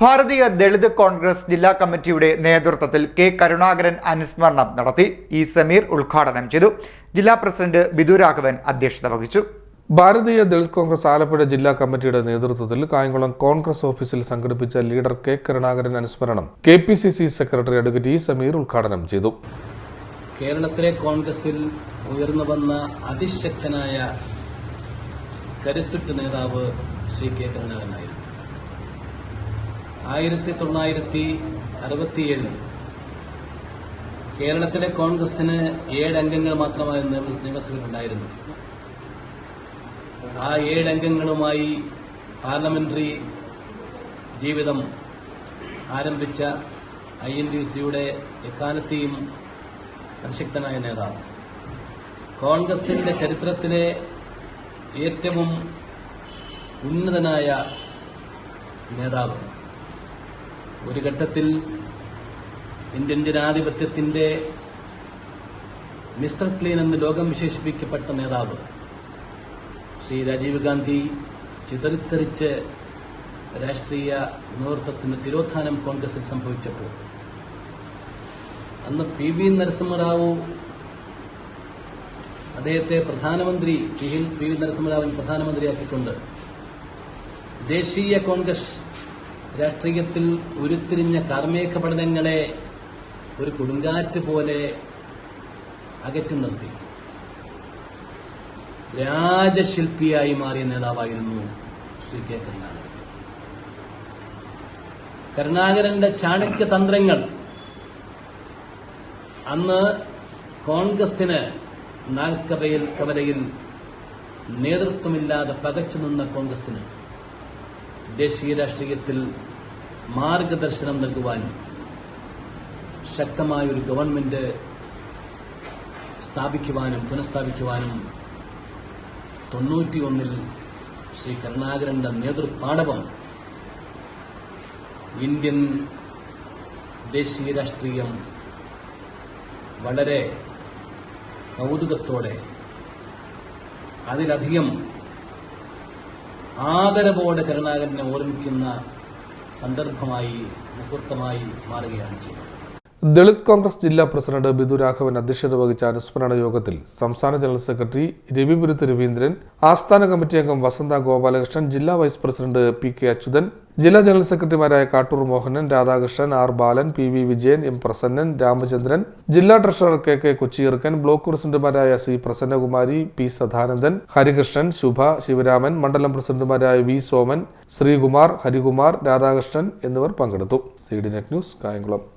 ഭാരതീയ ദളിത് കോൺഗ്രസ് ജില്ലാ കമ്മിറ്റിയുടെ നേതൃത്വത്തിൽ കെ കരുണാകരൻ അനുസ്മരണം നടത്തി ഇ സമീർ ഉദ്ഘാടനം ചെയ്തു. ജില്ലാ പ്രസിഡന്റ് ബിദു രാഘവൻ അധ്യക്ഷത വഹിച്ചു. ഭാരതീയ ദളിത് കോൺഗ്രസ് ആലപ്പുഴ ജില്ലാ കമ്മിറ്റിയുടെ നേതൃത്വത്തിൽ കായംകുളം കോൺഗ്രസ് ഓഫീസിൽ സംഘടിപ്പിച്ച ലീഡർ കെ കരുണാകരൻ അനുസ്മരണം K P C C secretary advocate E Sameer ഉദ്ഘാടനം ചെയ്തു. കേരളത്തിലെ കോൺഗ്രസിൽ ഉയർന്നു വന്ന അതിശക്തനായ കരുത്തുറ്റ നേതാവ് ശ്രീ കെ കരുണാകരനായിരുന്നു. ആയിരത്തി തൊള്ളായിരത്തി അറുപത്തിയേഴിൽ കേരളത്തിലെ കോൺഗ്രസിന് ഏഴ് അംഗങ്ങൾ മാത്രമായിരുന്നു നിയമസഭയിലുണ്ടായിരുന്നു. ആ ഏഴ് അംഗങ്ങളുമായി പാർലമെന്ററി ജീവിതം ആരംഭിച്ച ഐ എൻ ഡി സിയുടെ എക്കാലത്തെയും പ്രശക്തനായ നേതാവ്. കോൺഗ്രസിന്റെ ചരിത്രത്തിലെ ഏറ്റവും ഉന്നതനായ നേതാവ്. ഒരു ഘട്ടത്തിൽ ഇന്ത്യൻ ജനാധിപത്യത്തിന്റെ മിസ്റ്റർ ക്ലീൻ എന്ന് ലോകം വിശേഷിപ്പിക്കപ്പെട്ട നേതാവ് ശ്രീ രാജീവ് ഗാന്ധി ചിതറിത്തെറിച്ച് രാഷ്ട്രീയ നേതൃത്വത്തിന് തിരോധാനം കോൺഗ്രസിൽ സംഭവിച്ചപ്പോൾ. അന്ന് പി വി നരസിംഹറാവു അദ്ദേഹത്തെ പ്രധാനമന്ത്രി പി വി നരസിംഹറാവിനെ പ്രധാനമന്ത്രിയാക്കിക്കൊണ്ട് ദേശീയ കോൺഗ്രസ് രാഷ്ട്രീയത്തിൽ ഉരുത്തിരിഞ്ഞ കാർമേഘ പഠനങ്ങളെ ഒരു കൊടുങ്കാറ്റ് പോലെ അകറ്റി നിർത്തി. രാജശില്പിയായി മാറിയ നേതാവായിരുന്നു ശ്രീ കെ കരുണാകരൻ. കരുണാകരന്റെ ചാണക്യ തന്ത്രങ്ങൾ അന്ന് കോൺഗ്രസിന് നാൽക്കവയിൽ കവലയിൽ നേതൃത്വമില്ലാതെ പകച്ചു നിന്ന കോൺഗ്രസിന് ദേശീയ രാഷ്ട്രീയത്തിൽ മാർഗദർശനം നൽകുവാനും ശക്തമായ ഒരു ഗവൺമെന്റ് സ്ഥാപിക്കുവാനും പുനഃസ്ഥാപിക്കുവാനും തൊണ്ണൂറ്റിയൊന്നിൽ ശ്രീ കരുണാകരന്റെ നേതൃപാടവം ഇന്ത്യൻ ദേശീയ രാഷ്ട്രീയം വളരെ കൗതുകത്തോടെ അതിലധികം ആദരവോടെ കരുണാകരനെ ഓർമ്മിക്കുന്ന സന്ദർഭമായി മുഹൂർത്തമായി മാറുകയാണ് ചെയ്യുന്നത് ദളിത് കോൺഗ്രസ് ജില്ലാ പ്രസിഡന്റ് ബിദു രാഘവൻ അധ്യക്ഷത വഹിച്ച അനുസ്മരണ യോഗത്തിൽ സംസ്ഥാന ജനറൽ സെക്രട്ടറി രവിപുരത്ത് രവീന്ദ്രൻ ആസ്ഥാന കമ്മിറ്റി അംഗം വസന്ത ഗോപാലകൃഷ്ണൻ ജില്ലാ vice president P K Achuthan ജില്ലാ ജനറൽ സെക്രട്ടറിമാരായ Kattoor Mohanan Radhakrishnan R Balan P V Vijayan M Prasannan Ramachandran ജില്ലാ treasurer K K Kochiyirakkan block പ്രസിഡന്റുമാരായ സി പ്രസന്നകുമാരി പി സദാനന്ദൻ ഹരികൃഷ്ണൻ ശുഭ ശിവരാമൻ മണ്ഡലം പ്രസിഡന്റുമാരായ വി സോമൻ ശ്രീകുമാർ ഹരികുമാർ രാധാകൃഷ്ണൻ എന്നിവർ പങ്കെടുത്തു. C D net news Kayamkulam.